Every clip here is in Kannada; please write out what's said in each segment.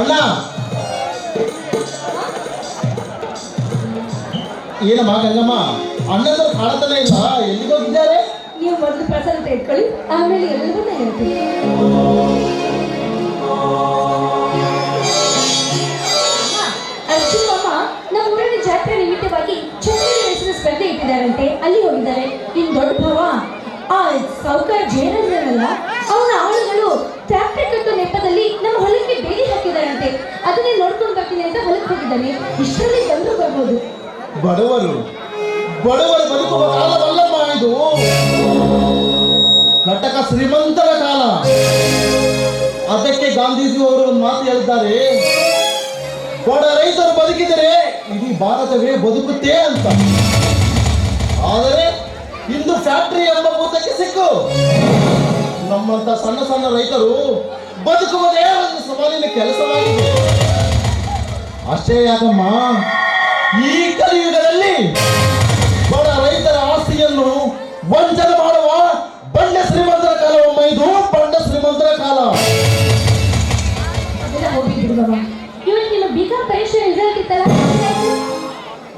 ಅಣ್ಣ. ಏನಮ್ಮ ಗಂಗಮ್ಮ? ಅಣ್ಣನ ಕಾಣತಾನೆ ಇಲ್ಲ. ಎಲ್ಲಿಗೆ ಹೋಗಿದ್ದಾರೆ ನೀವು ಮೊದಲು ಪ್ರಸಾದ ತೆಗೆದುಕೊಳ್ಳಿ, ಆಮೇಲೆ ಎಲ್ಲವನ್ನ ಹೇಳ್ತೀನಿ. ಅರ್ಜುನ್ ಮಾಮ ನಮ್ಮ ಊರಿನ ಜಾತ್ರೆ ನಿಮಿತ್ತವಾಗಿ ಹೆಸರು ಸ್ಪರ್ಧೆ ಇಟ್ಟಿದ್ದಾರಂತೆ. ಅಲ್ಲಿ ಹೋಗಿದ್ದಾರೆ. ನಿನ್ ದೊಡ್ಡ ಭಾವ, ಆ ಸೌಕರ್ಯ ಜೇನಲ್ಲ ಅವನ ಆಳುಗಳು ಟ್ರ್ಯಾಕ್ಟರ್ ಕಟ್ಟು ನೆಪದಲ್ಲಿ ನಮ್ಮ ಹೊಲಕ್ಕೆ ಬೇಲಿ ಹಾಕಿದಾರಂತೆ ಅದನ್ನೇ ನೋಡ್ಕೊಂಡು ಬರ್ತೀನಿ ಅಂತ ಹೊಲಕ್ಕೆ ಹೋಗಿದ್ದಾನೆ. ಇಷ್ಟರಲ್ಲಿ ಎಲ್ಲರೂ ಬರ್ಬೋದು. ಬಡವರು ಬಡವರು ಬದುಕುವ ಕಾಲವಲ್ಲಮ್ಮ ಇದು. ಕಟಕ ಶ್ರೀಮಂತರ ಕಾಲ. ಅದಕ್ಕೆ ಗಾಂಧೀಜಿ ಅವರು ಒಂದು ಮಾತು ಹೇಳಿದ್ದಾರೆ. ಬಡ ರೈತರು ಬದುಕಿದರೆ ಇಡೀ ಭಾರತವೇ ಬದುಕುತ್ತೆ ಅಂತ. ಆದರೆ ಇಂದು ಫ್ಯಾಕ್ಟರಿ ಎಂಬ ಭೂತಕ್ಕೆ ಸಿಕ್ಕು. ನಮ್ಮಂತ ಸಣ್ಣ ಸಣ್ಣ ರೈತರು ಬದುಕುವುದೇ ಒಂದು ಸವಾಲಿನ ಕೆಲಸವಾಗಿದೆ ಅಷ್ಟೇ ಯಾಕಮ್ಮ ಈ ಕಲಿಯುಗದಲ್ಲಿ ಬಡ ರೈತರ ಆಸ್ತಿಯನ್ನು ವಂಚನೆ ಮಾಡುವ ಬಂಡ ಶ್ರೀಮಂತರ ಕಾಲವಮ್ಮ ಇದು ಬಂಡ ಶ್ರೀಮಂತರ ಕಾಲ.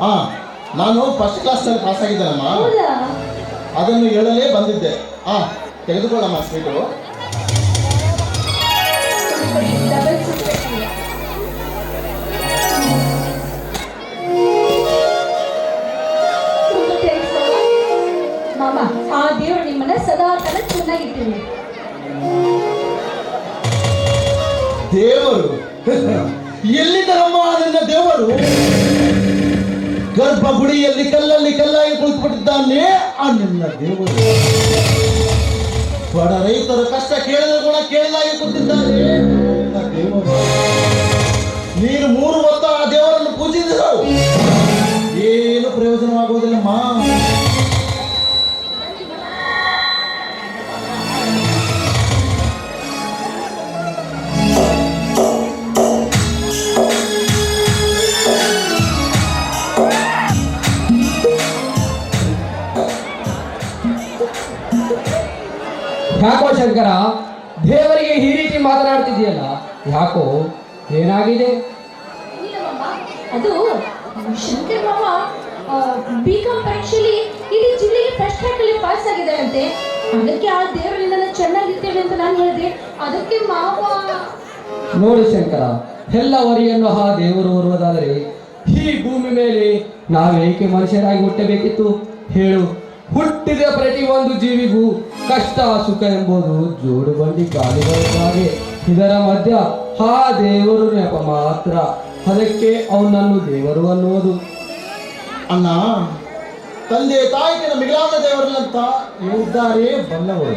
ಆ ನಾನು ಫಸ್ಟ್ ಕ್ಲಾಸ್ ಅಲ್ಲಿ ಪಾಸ್ ಆಗಿದ್ದೇನಮ್ಮ. ಅದನ್ನು ಹೇಳಲೇ ಬಂದಿದ್ದೆ. ಆ ತೆಗೆದುಕೊಳ್ಳಮ್ಮ ಸ್ವೀಟು ಆ ದೇವರು. ನಿಮ್ಮನ್ನ ಸದಾ ಕಾಲ ಚೆನ್ನಾಗಿಟ್ಟಿರಲಿ ದೇವರು? ಎಲ್ಲಿದ್ದರಮ್ಮ ನನ್ನ ದೇವರು ಗರ್ಭಗುಡಿಯಲ್ಲಿ ಕಲ್ಲಲ್ಲಿ ಕಲ್ಲಾಗಿ ಕುಳಿತುಬಿಟ್ಟಿದ್ದಾನೆ ಆ ನಿನ್ನ ದೇವರು. ಬಡ ರೈತರ ಕಷ್ಟ ಕೇಳಿದ್ರು ಕೂಡ ಕೇಳಲಾಗಿ ಕೊಟ್ಟಿದ್ದಾರೆ ನೀನು ಮೂರು ಹೊತ್ತ ಆ ದೇವರನ್ನು ಪೂಜಿಸಿದ್ರು ಏನು ಪ್ರಯೋಜನವಾಗುವುದಿಲ್ಲಮ್ಮ ಯಾಕೋ ಶಂಕರ ದೇವರಿಗೆ ಈ ರೀತಿ ಮಾತನಾಡ್ತಿದೆಯಲ್ಲ ಯಾಕೋ ಏನಾಗಿದೆ? ಅದು ಶಂಕರ್ ಬಿಕಾಂ ಪರೀಕ್ಷೆಯಲ್ಲಿ ಇಡೀ ಜಿಲ್ಲೆಗೆ ಫಸ್ಟ್ ರ್ಯಾಂಕಲ್ಲಿ ಪಾಸ್ ಆಗಿದ್ದಾರಂತೆ. ಅದಕ್ಕೆ ಆ ದೇವರಿಂದ ಚೆನ್ನಾಗಿರ್ತೇವೆ ಅಂತ ನಾನು ಹೇಳಿದೆ. ಅದಕ್ಕೆ ಮಾವ ನೋಡಿ ಶಂಕರ ಎಲ್ಲ ವರಿಯನ್ನು ಆ ದೇವರು ಹೊರುವುದಾದರೆ ಈ ಭೂಮಿ ಮೇಲೆ ನಾವೇಕೆ ಮನುಷ್ಯರಾಗಿ ಹುಟ್ಟಬೇಕಿತ್ತು? ಹೇಳು. ಹುಟ್ಟಿದ ಪ್ರತಿಯೊಂದು ಜೀವಿಗೂ ಕಷ್ಟ ಸುಖ ಎಂಬುದು ಜೋಡು ಬಂಡಿ ಹಾಗೆ ಇದರ ಮಧ್ಯ ಆ ದೇವರು ನೆಪ ಮಾತ್ರ. ಅದಕ್ಕೆ ಅವನನ್ನು ದೇವರು ಅನ್ನುವುದು. ಅಣ್ಣ ತಂದೆ ತಾಯಿಗೆ ಮಿಗಿಲಾದ ದೇವರಲ್ಲಂತ ಹೇಳಿದ್ದಾರೆ ಬಲ್ಲವರು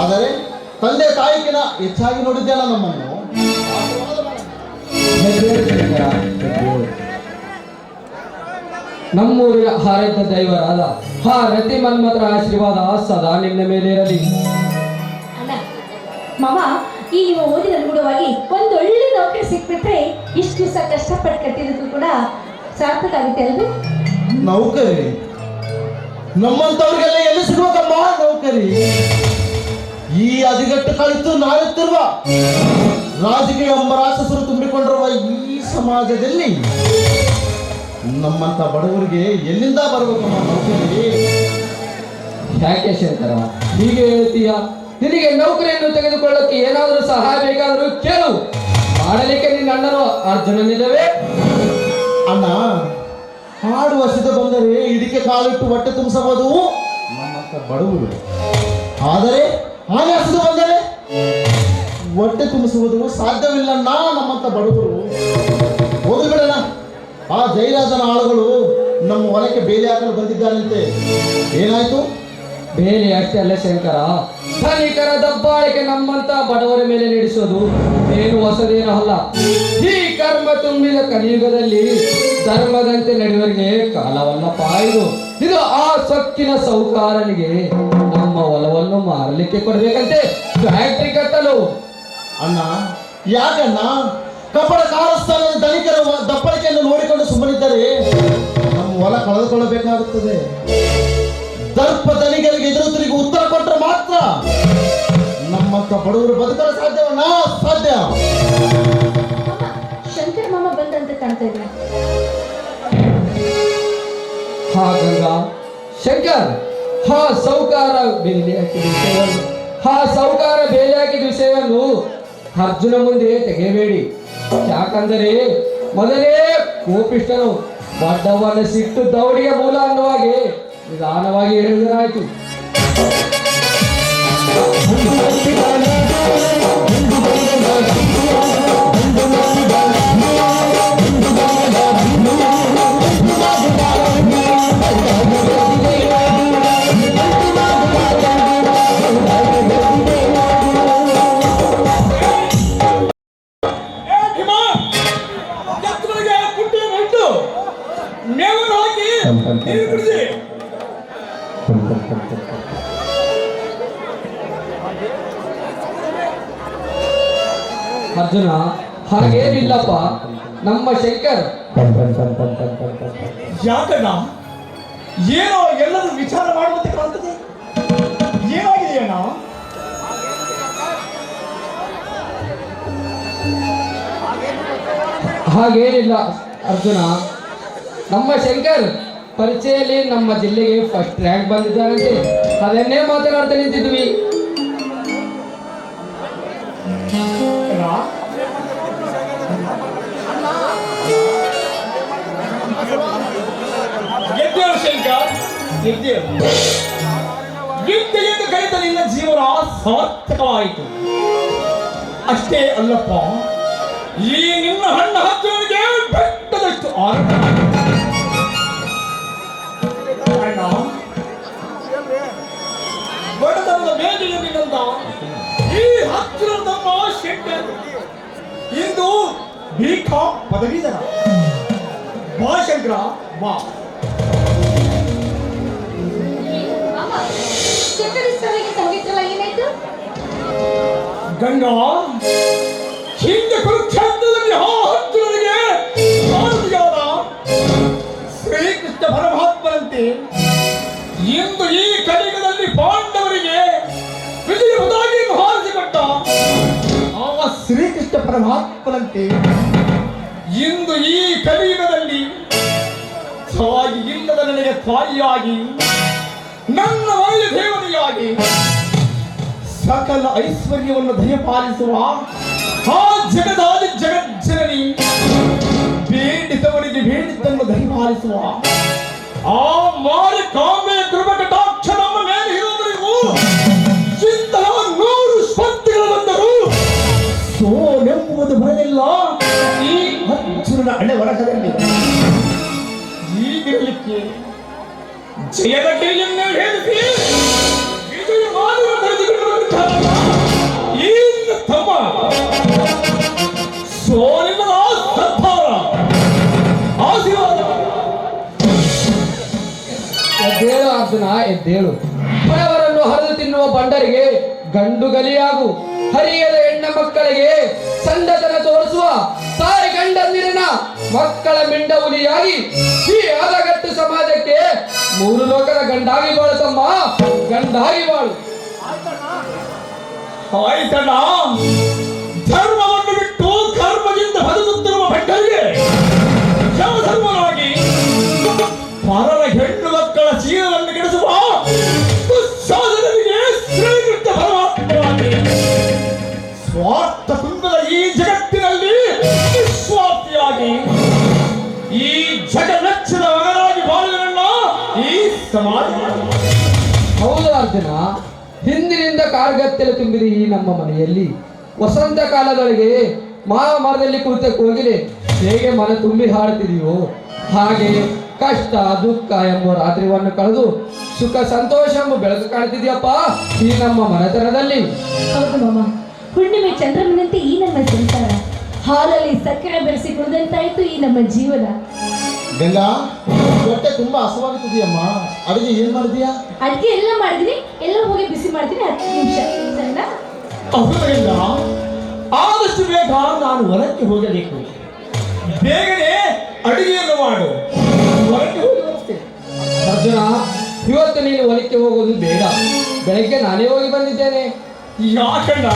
ಆದರೆ ತಂದೆ ತಾಯಿಗಿನ ಹೆಚ್ಚಾಗಿ ನೋಡಿದ್ದೇನ ನಮ್ಮನ್ನು? ನಮ್ಮೂರಿನ ಹಾರೈದ ದೈವರಾದ ಹಾ ರತಿ ಮನ್ಮತ್ರ ಆಶೀರ್ವಾದ ಸದಾ ನಿನ್ನ ಮೇಲೆ ಇರಲಿ. ಮಾವ ಮಾಮ ಈ ನೀವು ಓದಿನ ಅನುಗುಣವಾಗಿ ಒಂದು ಒಳ್ಳೆ ನೌಕರಿ ಸಿಕ್ಬಿಟ್ರೆ ಇಷ್ಟು ದಿವಸ ಕಷ್ಟಪಟ್ಟು ಕಟ್ಟಿದ್ದಕ್ಕೂ ಕೂಡ ಸಾರ್ಥಕ ಆಗುತ್ತೆ ಅಲ್ವೇ? ನೌಕರಿ? ನಮ್ಮಂತವ್ರಿಗೆಲ್ಲ ಎಲ್ಲಿ ಸಿಗ್ಬೇಕಮ್ಮ ನೌಕರಿ? ಈ ಅದಿಗಟ್ಟು ಕಳಿತು ನಾಳೆತ್ತಿರುವ ರಾಜಕೀಯ ಎಂಬ ರಾಕ್ಷಸರು ತುಂಬಿಕೊಂಡಿರುವ ಈ ಸಮಾಜದಲ್ಲಿ ನಮ್ಮಂತ ಬಡವರಿಗೆ ಎಲ್ಲಿಂದ ಬರ್ಬೇಕಮ್ಮ ನೌಕರಿ ಯಾಕೆ ಶಂಕರ? ಹೀಗೆ ಹೇಳ್ತೀಯ? ನಿನಗೆ ನೌಕರಿಯನ್ನು ತೆಗೆದುಕೊಳ್ಳಕ್ಕೆ ಏನಾದರೂ ಸಹಾಯ ಬೇಕಾದರೂ ಕೇಳು. ಮಾಡಲಿಕ್ಕೆ ನಿನ್ನ ಅಣ್ಣನು ಅರ್ಜುನನಿಲ್ಲವೇ? ಅಣ್ಣ, ಹಾಡು ವರ್ಷದ ಬಂದರೆ ಇದಕ್ಕೆ ಕಾಲಿಟ್ಟು ಹೊಟ್ಟೆ ತುಂಬಿಸಬಹುದು? ನಮ್ಮಂತ ಬಡವರು. ಆದರೆ ಹಾಗೆ ಹಸಿದು ಬಂದರೆ? ಹೊಟ್ಟೆ ತುಂಬಿಸುವುದು ಸಾಧ್ಯವಿಲ್ಲಣ್ಣ ನಮ್ಮಂತ ಬಡವರು. ಓದು ಬಿಡಣ್ಣ. ಆ ಜೈರಾಜನ ಆಳುಗಳು ನಮ್ಮ ಹೊಲಕ್ಕೆ ಬೇಲಿ ಹಾಕಲು ಬಂದಿದ್ದಾರಂತೆ. ಏನಾಯ್ತು? ಬೇಲಿ ಅಷ್ಟೇ ಅಲ್ಲ ಶಂಕರ. ಧನಿಕರ ದಬ್ಬಾಳಿಕೆ ನಮ್ಮಂತ ಬಡವರ ಮೇಲೆ ನಡೆಸೋದು ಏನು ಹೊಸದೇನೂ ಅಲ್ಲ. ಈ ಕರ್ಮ ತುಂಬಿದ ಕಲಿಯುಗದಲ್ಲಿ ಧರ್ಮದಂತೆ ನಡೆಯುವರಿಗೆ ಕಾಲವನ್ನ ಪಾಯ್ದು ಇದು ಆ ಸೊಕ್ಕಿನ ಸೌಕಾರನಿಗೆ ನಮ್ಮ ಹೊಲವನ್ನು ಮಾರಲಿಕ್ಕೆ ಕೊಡಬೇಕಂತೆ. ಫ್ಯಾಕ್ಟ್ರಿ ಕಟ್ಟಲು. ಅಣ್ಣ ಯಾಕಣ್ಣ? ದಪ್ಪಡ ಕಾರಸ್ಥಾನದ ಧನಿಕರ ದಪ್ಪಳಿಕೆಯನ್ನು ನೋಡಿಕೊಂಡು ಸುಮ್ಮನಿದ್ದರೆ. ನಮ್ಮ ಹೊಲ ಕಳೆದುಕೊಳ್ಳಬೇಕಾಗುತ್ತದೆ. ದರ್ಪ ಧನಿಕರಿಗೆ ಎದುರುತ್ತರಿಗೆ ಉತ್ತರ ಕೊಟ್ಟರೆ ಮಾತ್ರ ನಮ್ಮಂತ ಬಡವರು ಬದುಕಲು ಸಾಧ್ಯವ? ನಾ ಸಾಧ್ಯ. ಬಂದಂತೆ ಕಾಣ್ತಾ ಹಾ ಗಂಗಾ. ಶಂಕರ್ ಹಾ ಸೌಕಾರ ಬೇಲಿ ಹಾಕಿದ ವಿಷಯವನ್ನು ಹಾ ಸೌಕಾರ ಬೇಲಿ ಹಾಕಿದ ವಿಷಯವನ್ನು ಅರ್ಜುನ ಮುಂದೆ ತೆಗೆಯಬೇಡಿ. ಯಾಕಂದರೆ ಮೊದಲೇ ಕೋಪಿಷ್ಟನು ಬಡ್ಡವನ್ನು ಸಿಟ್ಟು ದೌಡಿಗೆ ಮೂಲ ಅನ್ನುವಾಗೆ ನಿಧಾನವಾಗಿ ಹೇಳಿದರಾಯಿತು ಅರ್ಜುನ ಹಾಗೇನಿಲ್ಲಪ್ಪ. ನಮ್ಮ ಶಂಕರ್. ಯಾಕಣ್ಣ? ಏನೋ ಎಲ್ಲರೂ ವಿಚಾರ ಮಾಡುವಂತೆ ಕಾಣ್ತದೆ ಏನಾಗಿದೆಯಣ್ಣ ಹಾಗೇನಿಲ್ಲ ಅರ್ಜುನ. ನಮ್ಮ ಶಂಕರ್. ಪರಿಚಯಲ್ಲಿ ನಮ್ಮ ಜಿಲ್ಲೆಗೆ ಫಸ್ಟ್ ರ್ಯಾಂಕ್ ಬಂದಿದ್ದಾರೆ ಅದನ್ನೇ ಮಾತನಾಡ್ತಾ ನಿಂತಿದ್ವಿ. ಗೆದ್ದೇಳು ಶಂಕರ್? ಗೆದ್ದೇಳು ನಿನ್ನ ಜೀವನ ಸಾರ್ಥಕವಾಯಿತು. ಅಷ್ಟೇ ಅಲ್ಲಪ್ಪ, ಈ ನಿನ್ನ ಹಣ್ಣು ಹತ್ತಿರ ಬೆಟ್ಟದಷ್ಟು ಆನಂದ ಬಡತನದ ಮೇಜಿಗೆ ನಿನ್ನಂತ ಈ ಹತ್ತಿರ ನಮ್ಮ ಶೆಟ್ಟರ್ ಇಂದು ಭೀಖ ಪದವೀಧರ. ಹೋಗಿದ್ರಲ್ಲ ಏನಾಯ್ತು? ಗಂಗಾ ಹಿಂದೆ ಕುರುಕ್ಷೇತ್ರದಲ್ಲಿ ಆ ಹತ್ತಿರನಿಗೆ ಸಾರಥಿಯಾದ ಶ್ರೀಕೃಷ್ಣ ಪರಮಾತ್ಮರಂತೆ ಇಂದು ಈ ಕಲಿಗದಲ್ಲಿ ಪಾಂಡವರಿಗೆ ಶ್ರೀಕೃಷ್ಣ ಪರಮಾತ್ಮನಂತೆ ಇಂದು ಈ ಕಲಿಯುಗದಲ್ಲಿ ತಾಯಿ ಇಲ್ಲದ ನನಗೆ ತಾಯಿಯಾಗಿ ನನ್ನ ಒಳ್ಳೆ ದೇವತೆಯಾಗಿ ಸಕಲ ಐಶ್ವರ್ಯವನ್ನು ದಯಪಾಲಿಸುವ ಆ ಜಗದಾದಿ ಜಗಜ್ಜನನಿ ಬೇಡಿದವರಿಗೆ ಬೇಡಿದ್ದನ್ನು ದಯಪಾಲಿಸುವ ಆ ಮಾರಿ ಕಾಮೆ ಕೃಪ ಬರಲಿಲ್ಲ ಈ ಹೊರಗದಲ್ಲಿ. ಈಗಿರಲಿಕ್ಕೆ ಜಯದ ಪಡೆದುಕೊಳ್ಳುವಂತಹಲ್ಲ ಈ ತಮ್ಮ ಎದ್ದೇಳು ಬಡವರನ್ನು ಹರಿದು ತಿನ್ನುವ ಬಂಡರಿಗೆ ಗಂಡು ಗಲಿಯಾಗು ಹರಿಯದ ಹೆಣ್ಣ ಮಕ್ಕಳಿಗೆ ಮಕ್ಕಳ ಮಿಂಡವುನಿಯಾಗಿ ಈ ಆದಗಟ್ಟು ಸಮಾಜಕ್ಕೆ ಮೂರು ಲೋಕದ ಗಂಡಾಗಿ ಬಾಳು ತಮ್ಮ ಗಂಡಾಗಿ ಬಾಳು. ಆಯ್ತಣ್ಣ, ಧರ್ಮವನ್ನು ಬಿಟ್ಟು ಕರ್ಮದಿಂದ ಬದುಕುತ್ತಿರುವ ಭಟ್ಟರಿಗೆ ಧರ್ಮವಾಗಿ ಪರರ ಹೆಣ್ಣು ಮಕ್ಕಳ ಜೀವನವನ್ನು ಕೆಡಿಸುವ ಸ್ವಾರ್ಥ ಕುಂಬದ ಈ ಜಗತ್ತಿನಲ್ಲಿ ಸಮಾಜ ಹೌದು ಅರ್ಜುನ ಹಿಂದಿನಿಂದ ಕಾರ್ಗತ್ತೆಲೆ ತುಂಬಿರಿ ಈ ನಮ್ಮ ಮನೆಯಲ್ಲಿ. ವಸಂತ ಕಾಲದೊಳಗೆ ಮಾವ ಮರದಲ್ಲಿ ಕುಳಿತ ಕೋಗಿಲೆ ಹೇಗೆ ಮನ ತುಂಬಿ ಹಾಡುತ್ತಿದೆಯೋ ಹಾಗೆ ಕಷ್ಟ ದುಃಖ ಎಂಬ ರಾತ್ರಿವನ್ನು ಕಳೆದು ಸುಖ ಸಂತೋಷ ಎಂಬ ಬೆಳಕು ಕಾಣ್ತಿದ್ಯಪ್ಪ ಈ ನಮ್ಮ ಮನೆತನದಲ್ಲಿ. ಹೌದು ಮಾಮ. ಹುಣ್ಣಿಮೆ ಚಂದ್ರಮನಂತೆ ಈ ನಮ್ಮ ಸಂಸಾರ. ಹಾಲಲ್ಲಿ ಸಕ್ಕರೆ ಬೆರೆಸಿ ಕುಡಿದಂತಾಯ್ತು ಈ ನಮ್ಮ ಜೀವನ. ಗಂಗಾ ಹೊಟ್ಟೆ ತುಂಬಾ ಹಸುವಾಗುತ್ತಿದೆಯಮ್ಮ ಅಡುಗೆ ಏನ್ ಮಾಡಿದ್ಯಾ? ಅದಕ್ಕೆ ಎಲ್ಲ ಮಾಡಿದೀನಿ. ಎಲ್ಲ ಹೋಗಿ ಬಿಸಿ ಮಾಡ್ತೀನಿ. ಹತ್ತು ನಿಮಿಷ. ಸರಿನಾ? ಅವರಿಂದ ಆದಷ್ಟು ಬೇಗ ನಾನು ಹೊರಕ್ಕೆ ಹೋಗಬೇಕು. ಬೇಗನೆ ಅಡಿಗೆಯನ್ನು ಮಾಡು. ಹೊರಕ್ಕೆ ಹೋಗಿ ಬರ್ತೇನೆ ಅರ್ಜುನ ಇವತ್ತು ನೀನು ಹೊಲಕ್ಕೆ ಹೋಗೋದು ಬೇಡ. ಬೆಳಗ್ಗೆ ನಾನೇ ಹೋಗಿ ಬಂದಿದ್ದೇನೆ. ಯಾಕಣ್ಣ?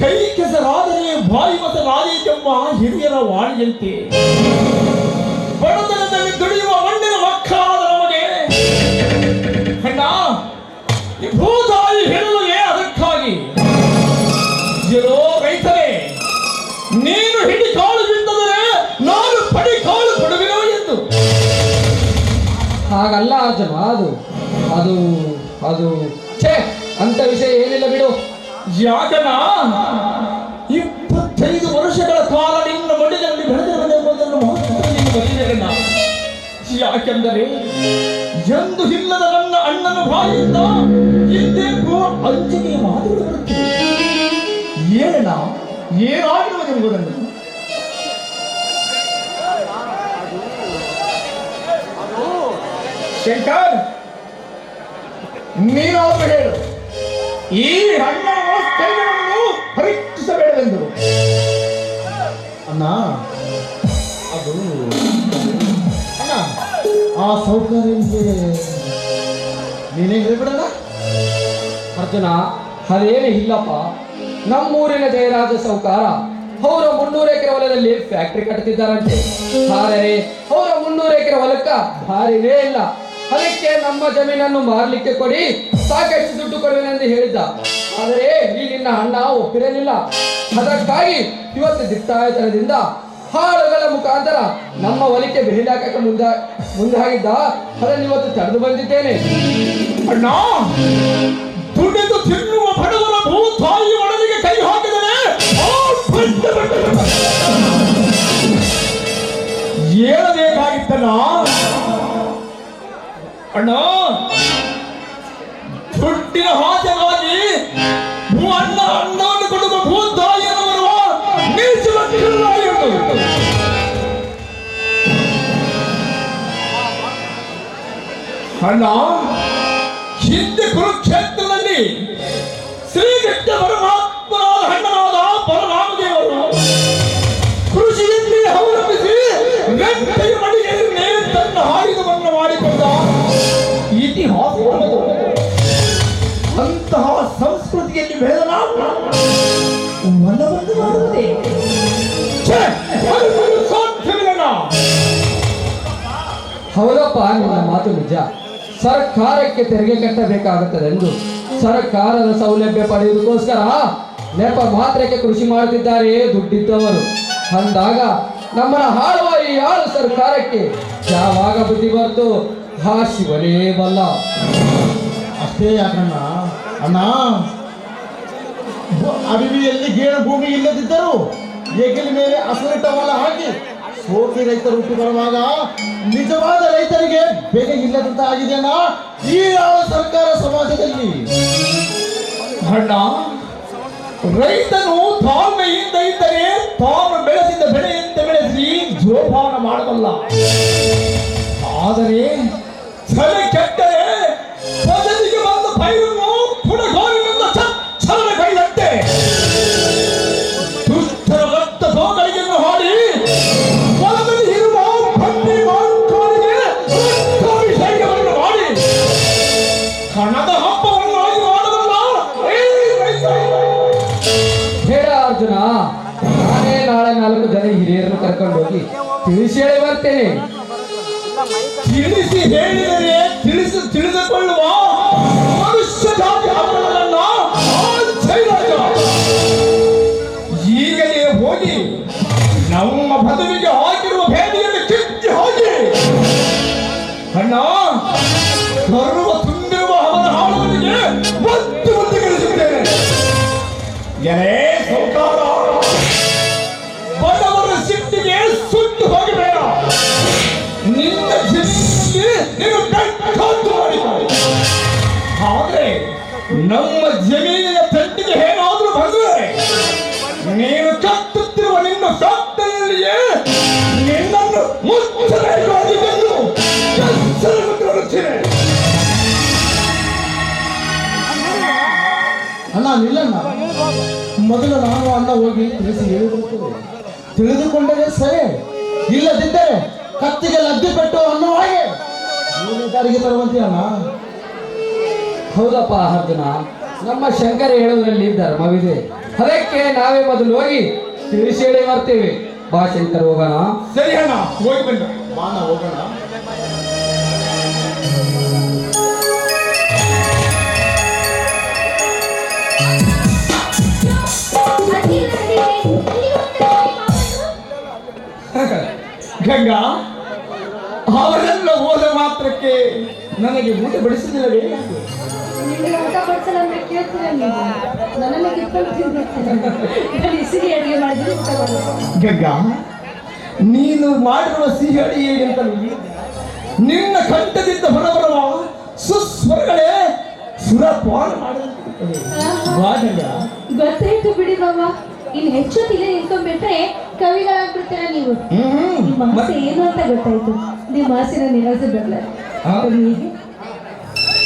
ಕೈ ಕೆಸರಾದರೆ ಬಾಯಿ ಮತರಾದೀತೆಂಬ ಹಿರಿಯರ ವಾಣಿಯಂತೆ. ಈ ಭೂತಾಯಿ ಹೇಳುವುದೇ ಅದಕ್ಕಾಗಿ. ಜಿರೋ ರೈತರೇ, ನೀನು ಹಿಡಿ ಕಾಳು ಬಿದ್ದರೆ ನಾನು ಪಡಿ ಕಾಳು ಕೊಡುವೆನೋ ಎಂದು. ಹಾಗಲ್ಲ ಅರ್ಜುನ ಅದು ಅದು ಅದು, ಛೇ, ಅಂತ ವಿಷಯ ಏನಿಲ್ಲ ಬಿಡು. ಯಾಕನ ಇಪ್ಪತ್ತೈದು ವರ್ಷಗಳ ಕಾಲ ನಿನ್ನ ಮಡಿದಲ್ಲಿ ಮಹತ್ವ ನೀನು ಬಂದಿದ್ದೇನೆ ಯಾಕೆಂದರೆ ಎಂದು ಇಲ್ಲದ ನನ್ನ ಅಣ್ಣನ ಬಾಯಿಂದ ಇಂದೇಕೋ ಅಂಜಿಕೆಯ ಮಾತುಗಳು ಬರುತ್ತಿವೆ. ಏನಣ್ಣ ಏನಾಗಿರುವುದೆಂಬುದನ್ನು ಶಂಕರ್ ನೀನಾದರೂ ಹೇಳು. ಈ ಅಣ್ಣನ ಸ್ಥೈರ್ಯವನ್ನು ಪರೀಕ್ಷಿಸಬೇಡವೆಂದರು. ಅಣ್ಣ, ಅದು ಆ ಸೌಕರ್ಯಕ್ಕೆ ನೀನೇ ಹೇಳ್ಬಿಡಲ್ಲ ಅರ್ಜುನ, ಅದೇನು ಇಲ್ಲಪ್ಪ. ನಮ್ಮೂರಿನ ಜಯರಾಜ ಸೌಕಾರ ಅವರ ಮುನ್ನೂರು ಎಕರೆ ಹೊಲದಲ್ಲಿ ಫ್ಯಾಕ್ಟ್ರಿ ಕಟ್ತಿದ್ದಾರಂತೆ. ಆದರೆ ಅವರ ಮುನ್ನೂರು ಎಕರೆ ಹೊಲಕ್ಕ ಭಾರಿನೇ ಇಲ್ಲ. ಅದಕ್ಕೆ ನಮ್ಮ ಜಮೀನನ್ನು ಮಾರಲಿಕ್ಕೆ ಕೊಡಿ. ಸಾಕಷ್ಟು ದುಡ್ಡು ಕೊಡುವೆನೆಂದು ಹೇಳಿದ್ದ. ಆದರೆ ಈ ನಿನ್ನ ಅಣ್ಣ ಒಪ್ಪಿರಲಿಲ್ಲ. ಅದಕ್ಕಾಗಿ ಇವತ್ತು ದಿಟ್ಟಾಯತನದಿಂದ ಹಾಳುಗಳ ಮುಖಾಂತರ ನಮ್ಮ ಒಲಿಕೆ ಬೆಲೆ ಹಾಕಕ್ಕೆ ಮುಂದ ಮುಂದಾಗಿದ್ದ. ಅದನ್ನು ಇವತ್ತು ತಡೆದು ಬಂದಿದ್ದೇನೆ. ಅಣ್ಣ, ದುಡಿದು ತಿನ್ನುವ ಬಡವರ ಭೂತಾಯಿ ಒಡಲಿಗೆ ಕೈ ಹಾಕಿದರೆ ಹೇಳಬೇಕಾಗಿತ್ತಣ್ಣ ಅಣ್ಣ, ದುಡ್ಡಿನ ಹಾಜರಾಗಿ ಅಣ್ಣ ಅಣ್ಣ ಅಣ್ಣ ಹಿಂದೆ ಕುರುಕ್ಷೇತ್ರದಲ್ಲಿ ಶ್ರೀಕೃಷ್ಣ ಪರಮಾತ್ಮನಾದ ಹಣ್ಣನಾದ ಪರರಾಮದೇವರು ಕೃಷಿಯಲ್ಲಿ ಅವಲಂಬಿಸಿ ಮೆಟ್ಟೆಯ ಮಡಿಯಲ್ಲಿ ಮೇಲೆ ತನ್ನ ಆಯುಧವನ್ನು ಮಾಡಿಕೊಂಡ ಇತಿಹಾಸವನ್ನು ಅಂತಹ ಸಂಸ್ಕೃತಿಯಲ್ಲಿ ಬೆಳೆದ ನಾವು ಮಾಡುತ್ತೆ ಹೌದಪ್ಪ ನಿಮ್ಮ ಮಾತು ನಿಜ. ಸರ್ಕಾರಕ್ಕೆ ತೆರಿಗೆ ಕಟ್ಟಬೇಕಾಗುತ್ತದೆ ಎಂದು ಸರ್ಕಾರದ ಸೌಲಭ್ಯ ಪಡೆಯುವುದಕ್ಕೋಸ್ಕರ ನೆಪ ಮಾತ್ರಕ್ಕೆ ಕೃಷಿ ಮಾಡುತ್ತಿದ್ದಾರೆ ದುಡ್ಡಿದ್ದವರು ಅಂದಾಗ ನಮ್ಮನ್ನ ಹಾಳುವ ಈ ಹಾಳು ಸರ್ಕಾರಕ್ಕೆ ಯಾವಾಗ ಬುದ್ಧಿ ಬರ್ತು ಹಾ ಶಿವನೇ ಬಲ್ಲ. ಅಷ್ಟೇ ಯಾಕಣ್ಣ? ಅಣ್ಣ ಅಡವಿಯಲ್ಲಿ ಗೇಣು ಭೂಮಿ ಇಲ್ಲದಿದ್ದರೂ ಹೆಗಲ ಮೇಲೆ ಹೊಲ ಹಾಕಿ ಸೋಕಿ ರೈತರು ಹುಟ್ಟು ಬರುವಾಗ ನಿಜವಾದ ರೈತರಿಗೆ ಬೆಲೆ ಇಲ್ಲದಂತ ಆಗಿದೆಯಲ್ಲ ಈ ಯಾವ ಸರ್ಕಾರ ಸಮಾಜದಲ್ಲಿ? ಅಣ್ಣ, ರೈತನು ತಾಳ್ಮೆಯಿಂದ ಇದ್ದರೆ ತಾನು ಬೆಳೆಸಿದ ಬೆಳೆಯಂತೆ ಬೆಳೆಸಿ ಜೋಪಾನ ಮಾಡಬಲ್ಲ. ಆದರೆ ಸರಿ ಕೆಟ್ಟರೆ ಪದವಿಗೆ ಬಂದ ಪೈರನ್ನು ಪುಡಗೋರಿನಿಂದ ನಾಲ್ಕು ಜನ ಹಿರಿಯರನ್ನು ಕರ್ಕೊಂಡು ಹೋಗಿ ತಿಳಿಸಿ ಹೇಳಿ ಬರ್ತೇನೆ. ತಿಳಿಸಿ ಹೇಳಿದರೆ ತಿಳಿಸಿ ತಿಳಿದುಕೊಳ್ಳುವ ಮನುಷ್ಯ ಜಾತಿ ಈಗಲೇ ಹೋಗಿ ನಮ್ಮ ಬದುವಿಗೆ ಹಾಕಿರುವ ಭೇದಿಯನ್ನು ಕಿತ್ತಿ ಹೋಗಿ ಅಣ್ಣ ನಮ್ಮ ಜಮೀನಿನ ತಂಟಿಗೆ ಏನಾದ್ರೂ ಬಂದ್ರೆ ನೀನು ಕಟ್ಟುತ್ತಿರುವ ನಿನ್ನ ಫ್ಯಾಕ್ಟರಿಯಲ್ಲಿಯೇ ನಿನ್ನನ್ನು ಕೊಡುತ್ತೇನೆ ಅಣ್ಣ ನಿಲ್ಲಣ್ಣ. ಮೊದಲು ನಾನು ಅಣ್ಣ ಹೋಗಿ ತಿಳಿಸಿ ಹೇಳಿಬಿಡುತ್ತೇವೆ ತಿಳಿದುಕೊಂಡರೆ ಸರಿ. ಇಲ್ಲದಿದ್ದರೆ ಕತ್ತಿಗೆ ಲದ್ದಿ ಪೆಟ್ಟು ಅನ್ನೋ ಹಾಗೆ. ನೀನೇ ದಾರಿಗೆ ತರುವಂತೆ ಅಣ್ಣ. ಹೌದಪ್ಪ ಅರ್ಜುನ? ನಮ್ಮ ಶಂಕರ ಹೇಳೋದ್ರಲ್ಲಿ ಧರ್ಮವಿದೆ. ಅದಕ್ಕೆ ನಾವೇ ಮೊದಲು ಹೋಗಿ ತಿಳಿಸಿ ಹೇಳಿ ಬರ್ತೇವೆ ಬಾ ಶಂಕರ್, ಹೋಗೋಣ. ಸರಿ ಹೋಗಿ ಬಂದ ಬಾಣ ಹೋಗೋಣ. ಗಂಗಾ ಅವರೆಲ್ಲ ಹೋದ ಮಾತ್ರಕ್ಕೆ ನನಗೆ ಊಟ ಬಡಿಸಿದಿಲ್ಲವೇ ಗಗ್ಗ ನೀನು ಮಾಡಿರುವ ಸಿಹಿ ಅಡುಗೆ ಅಂತ ನಿನ್ನ ಕಂಠದಿಂದ ಹೊರಬರುವ ಸುಸ್ವರಗಳೇ ಸುರಪಾನ ಗೊತ್ತಾಯ್ತು ಬಿಡಿ ಬಾಬ ಇಲ್ಲಿ ಹೆಚ್ಚು ನಿಂತ್ಕೊಂಡ್ಬಿಟ್ರೆ ಕವಿಗಳಾಗ್ಬಿಡ್ತೀರ ನೀವು? ನಿಮ್ಮ ಮತ್ತೆ ಏನು ಅಂತ ಗೊತ್ತಾಯ್ತು. ನಿಮ್ಮ ಆಸೆನ ನಿರಾಸೆ ಬಿಡ್ಲಾರೆ.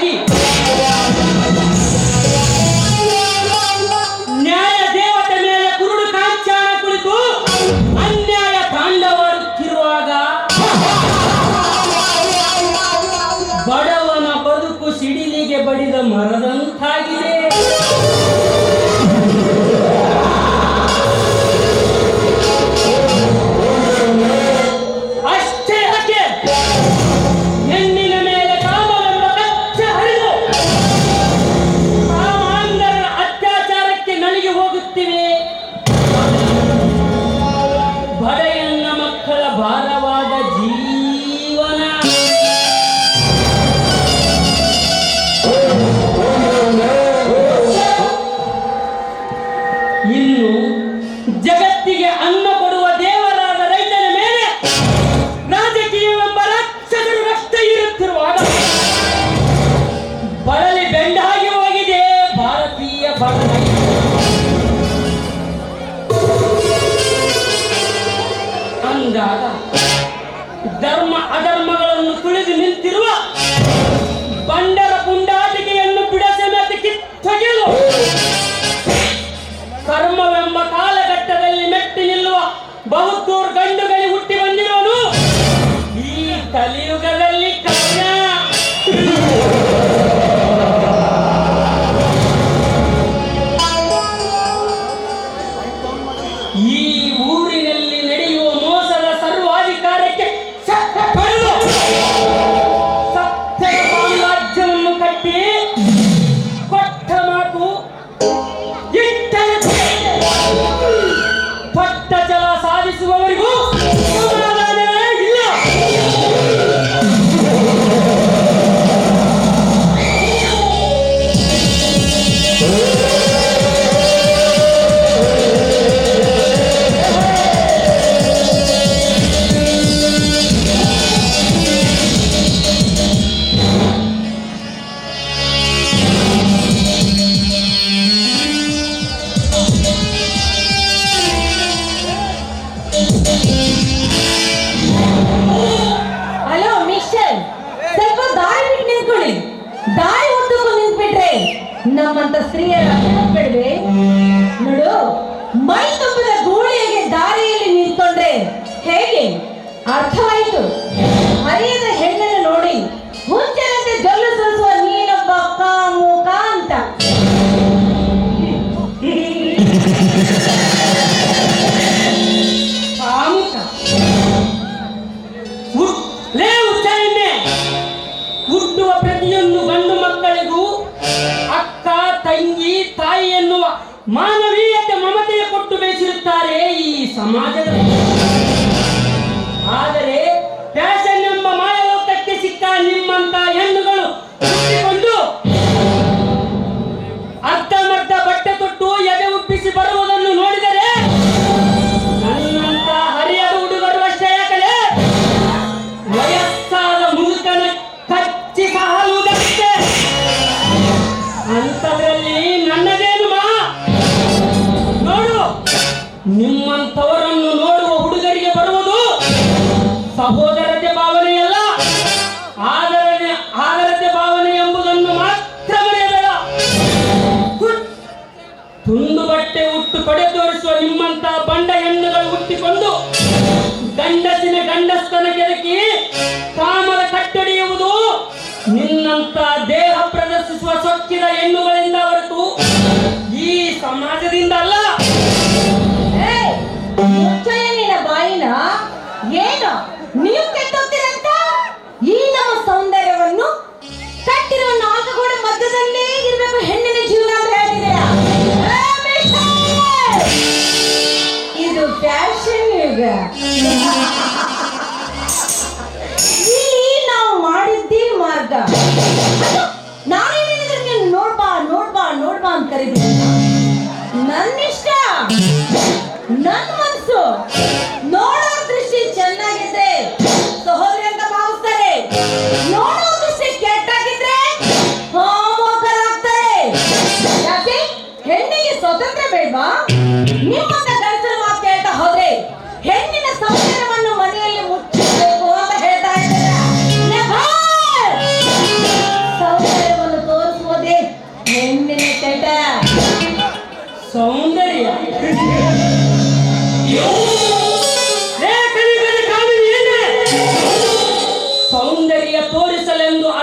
日。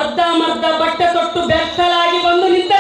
ತೋರಿಸಲೆಂದು ಅರ್ಧಮರ್ಧ ಬಟ್ಟೆ ತೊಟ್ಟು ಬೆತ್ತಲಾಗಿ ಬಂದು ನಿಂತರೆ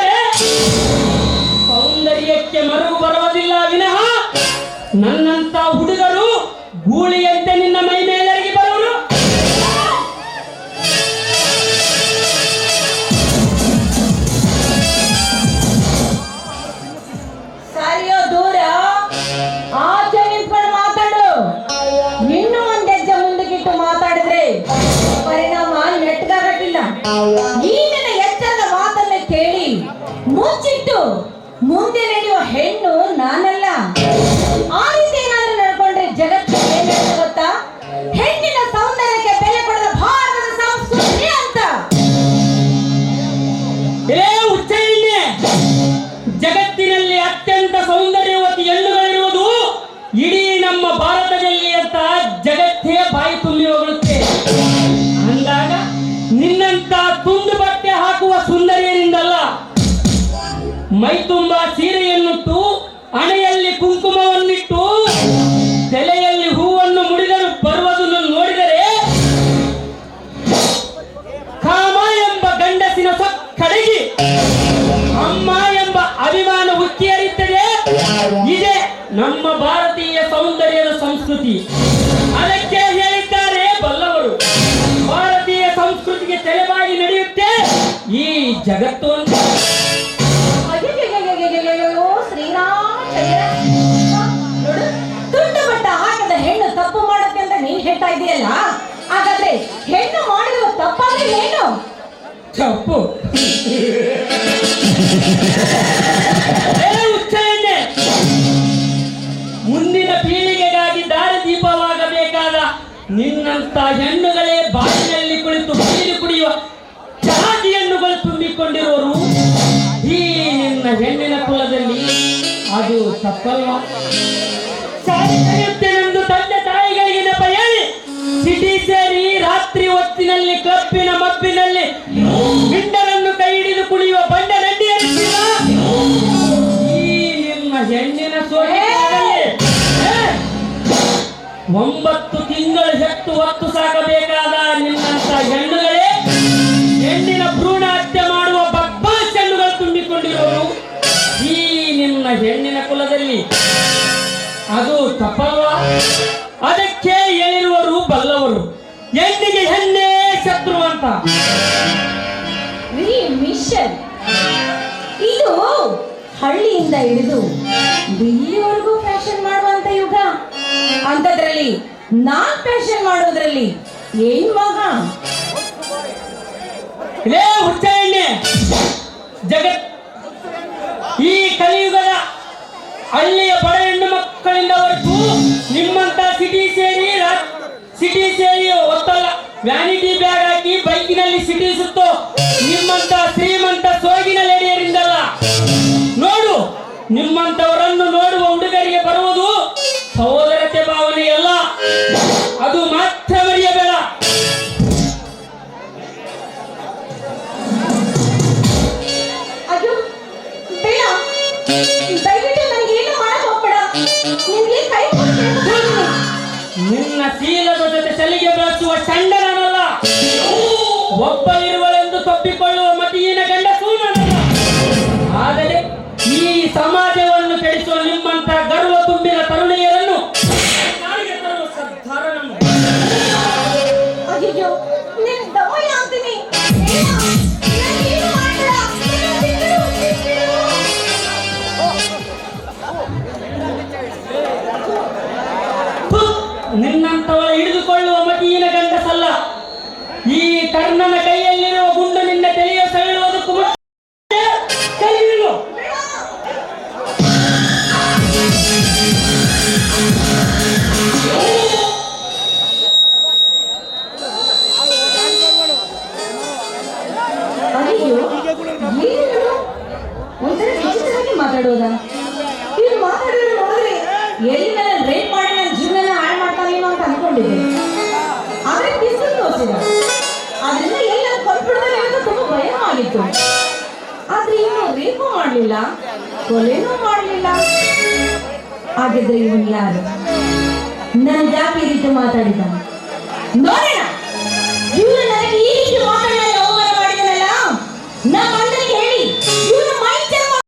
ಏ ಹುಚ್ಚ ಜಗತ್ತಿನಲ್ಲಿ ಅತ್ಯಂತ ಸೌಂದರ್ಯವತಿ ಎಳ್ಳುಗಳಿರುವುದು ಇಡೀ ನಮ್ಮ ಭಾರತದಲ್ಲಿ ಅಂತ ಜಗತ್ತೇ ಬಾಯಿ ತುಂಬಿ ಹೋಗುತ್ತೆ ಅಂದಾಗ ನಿನ್ನಂತ ತುಂಡು ಬಟ್ಟೆ ಹಾಕುವ ಸುಂದರಿಯರಿಂದಲ್ಲ ಮೈ ತುಂಬ ಸೀರೆಯನ್ನುಟ್ಟು ನಮ್ಮ ಭಾರತೀಯ ಸೌಂದರ್ಯದ ಸಂಸ್ಕೃತಿ. ಅದಕ್ಕೆ ಹೇಳಿದ್ದಾರೆ ಬಲ್ಲವರು. ಭಾರತೀಯ ಸಂಸ್ಕೃತಿಗೆ ತೆಲೆಬಾಗಿ ನಡೆಯುತ್ತೆ ಈ ಜಗತ್ತು ಅಂತ. ಹಾಕದ ಹೆಣ್ಣು ತಪ್ಪು ಮಾಡುತ್ತೆ ಅಂತ ನೀನ್ ಹೇಳ್ತಾ ಇದೆಯಲ್ಲ? ಹಾಗಾದ್ರೆ ಹೆಣ್ಣು ತಪ್ಪಾದ್ರೆ ಏನು? ತಪ್ಪು. ನಿನ್ನಂತ ಹೆಣ್ಣುಗಳೇ ಬಾಯಿನಲ್ಲಿ ಕುಳಿತು ನೀರು ಕುಡಿಯುವ ಹೆಣ್ಣುಗಳು ತುಂಬಿಕೊಂಡಿರುವರು ಈ ನಿನ್ನ ಹೆಣ್ಣಿನ ಕುಲದಲ್ಲಿ ಅದು ತಪ್ಪಲ್ವಾ? ತಂದೆ ತಾಯಿಗಳಿಗೆ ನೆಪ ಹೇಳಿ, ಸಿಟಿ ಸೇರಿ ರಾತ್ರಿ ಹೊತ್ತಿನಲ್ಲಿ ಕಪ್ಪಿನ ಮಬ್ಬಿನಲ್ಲಿ ಮಿಂಡರನ್ನು ಕೈ ಹಿಡಿದು ಕುಳಿಯುವ ಬಂಡ ನಡ್ಡಿ ಹರಿಸಿಲ್ಲ? ಈ ನಿಮ್ಮ ಹೆಣ್ಣಿನ ಸೊಹೆ ಒಂಬತ್ತು ತಿಂಗಳು ಹೆತ್ತು ನಿಮ್ಮಂತ ಹೆಣ್ಣುಗಳೇ, ಹೆಣ್ಣಿನ ಭ್ರೂಣ ಹತ್ಯೆ ಮಾಡುವ ಬಬ್ಬಾಸ್ ಹೆಣ್ಣುಗಳು ತುಂಬಿಕೊಂಡಿರುವವರು ಈ ನಿಮ್ಮ ಹೆಣ್ಣಿನ ಕುಲದಲ್ಲಿ. ಅದು ತಪ್ಪಲ್ವಾ ಅದಕ್ಕೆ ಹೇಳಿರುವರು ಬಲ್ಲವರು. ಹೆಣ್ಣಿಗೆ ಹೆಣ್ಣೇ ಶತ್ರು ಅಂತ. ಮಿಷನ್, ಇದು ಹಳ್ಳಿಯಿಂದ ಹಿಡಿದು ದಿಲ್ಲಿವರೆಗೂ ಫ್ಯಾಷನ್ ಮಾಡುವಂತ ಯುಗ. ಅಂತದ್ರಲ್ಲಿ ನಾನ್ ಫ್ಯಾಷನ್ ಮಾಡೋದ್ರಲ್ಲಿ ಏನ್ ಮಗ ಲೇ, ಹುಚ್ಚ ಎಣ್ಣೆ. ಜಗತ್ ಈ ಕಲಿಯುಗದ ಹಳ್ಳಿಯ ಬಡ ಹೆಣ್ಣು ಮಕ್ಕಳಿಂದ ಹೊರತು ನಿಮ್ಮಂತ ಸಿಟಿ ಸೇರಿ ಸಿಟಿ ಸೇರಿ ಒತ್ತಲ್ಲ. ವ್ಯಾನಿಟಿ ಬ್ಯಾಗ್ ಹಾಕಿ ಬೈಕಿನಲ್ಲಿ ಸಿಟಿ ಸುತ್ತು ನಿಮ್ಮಂತ ಶ್ರೀಮಂತ ಸೋಗಿನ ಲೇಡಿಯರಿಂದಲ್ಲ. ನೋಡು, ನಿಮ್ಮಂತವರನ್ನು ನೋಡುವ ಈ